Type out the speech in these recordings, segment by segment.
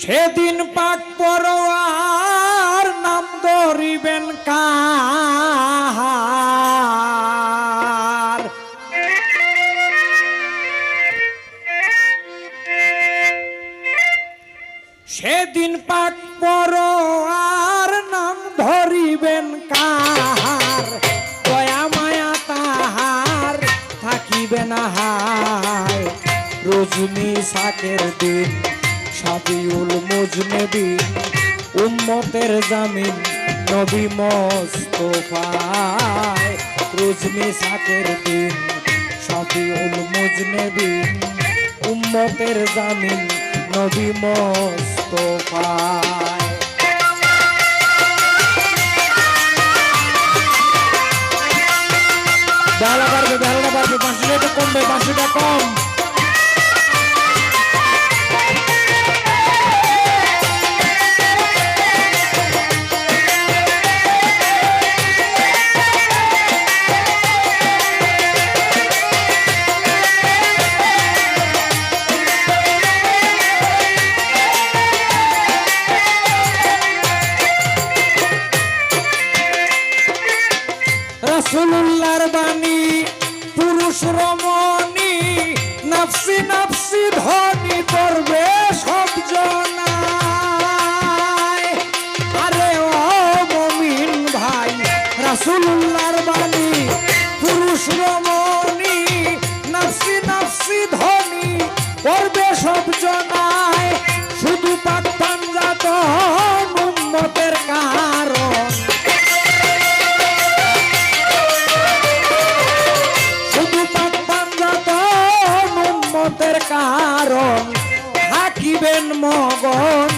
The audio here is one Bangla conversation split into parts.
সেদিন পাক পরোয়ার নাম ধরিবেন কাহার। সেদিন পাক পরোয়ার নাম ধরিবেন কাহার। দয়া মায়া তাহার থাকিবে না হায়। রজনী সাকের দিন সাবিউল মুজনবী, উম্মতের জামিন নবী মোস্তফায়। রজনী সাকের দিন সাবিউল মুজনবী, উম্মতের জামিন নবী মোস্তফায়। বেলা বাড়বে বেলাটা বাড়বে পাঁচশো টাকা কমবে পাঁচশো কম। নাফসি উম্মতের কারণ থাকিবেন মগন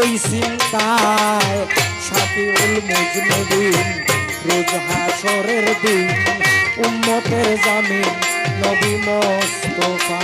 এই চিন্তায়। সাফিউল মুজনুদ্দিন রোজ হাসরের দিন উম্মতের জামিন নবী মুজনবিন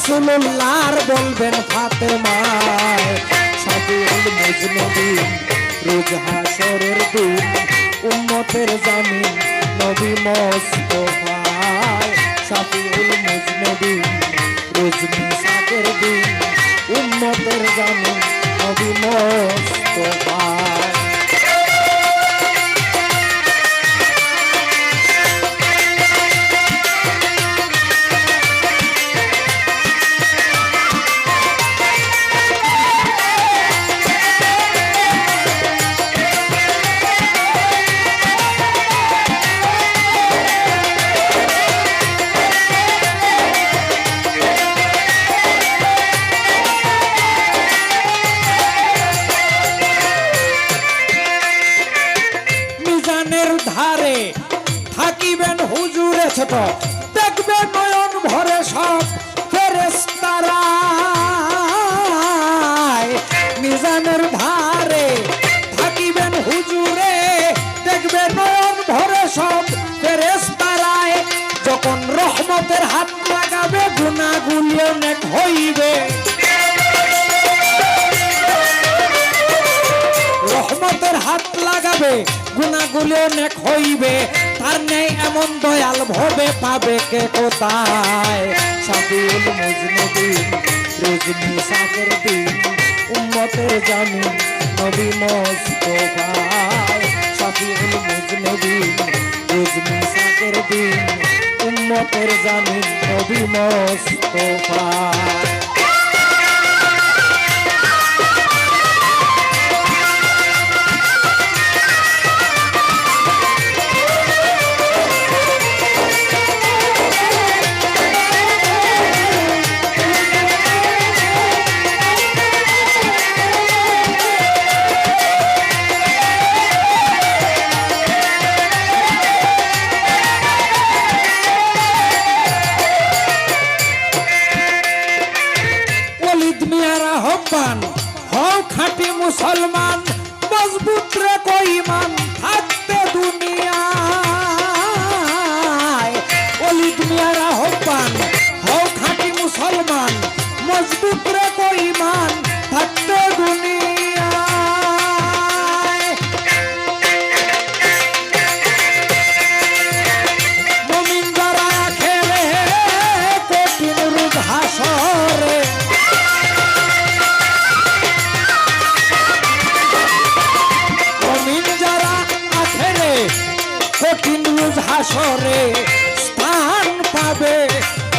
রাসূলুল্লাহর বলবেন ফাতেমায় সাবিউল মুজনবিন রোজ হাসরের দিন, উম্মতের জামিন, নবী মোস্তফায় সাবিউল মুজনবিন রোজ মিসাকের দিন, উম্মতের জামিন, নবী মোস্তফায় থাকিবেন হুজুরে ছোট। দেখবে নয়ন ভরে সব ধারে থাকিবেন হুজুরে। দেখবে নয়ন ভরে সব ফেরেস্তারায় যখন রহমতের হাত লাগাবে, গুণাগুলি অনেক হইবে। লাগাবে গুণাগুলি অনেক হইবে, তার নেই এমন দয়াল ভবে পাবে কে কোথায়? সাবিউল জামিন, নবী মোস্তফায়। মোস্তফায়। শহীদ মিয়ার আহ্বান, হও খাঁটি মুসলমান, মজবুত রে কইমান থাকতে দুনিয়ায়। অলিদ মিয়ার আহ্বান, হও খাঁটি মুসলমান, মজবুত রে কইমান থাকতে হাসরে স্থান পাবে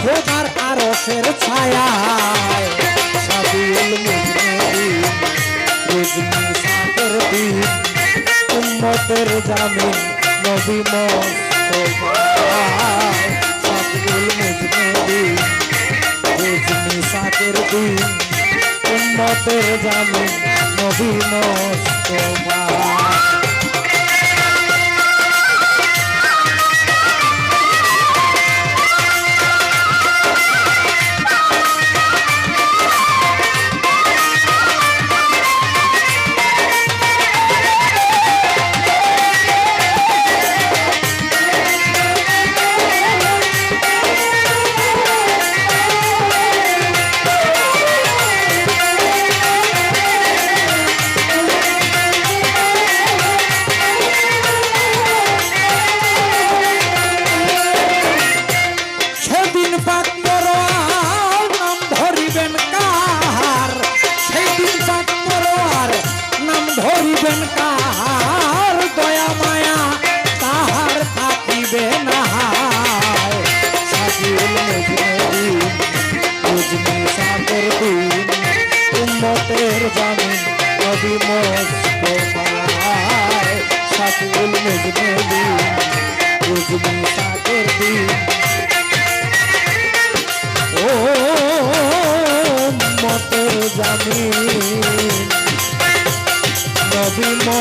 খোদার আরশের ছায়ায়। সাবিল মুজনিবিন রুজনি সাকের দিন উম্মতের জামিন উম্মতের জামিন নবী মোস্তফায় সাবিল মুজনিবিন বুঝনি সাগর দিন জানি নবী মা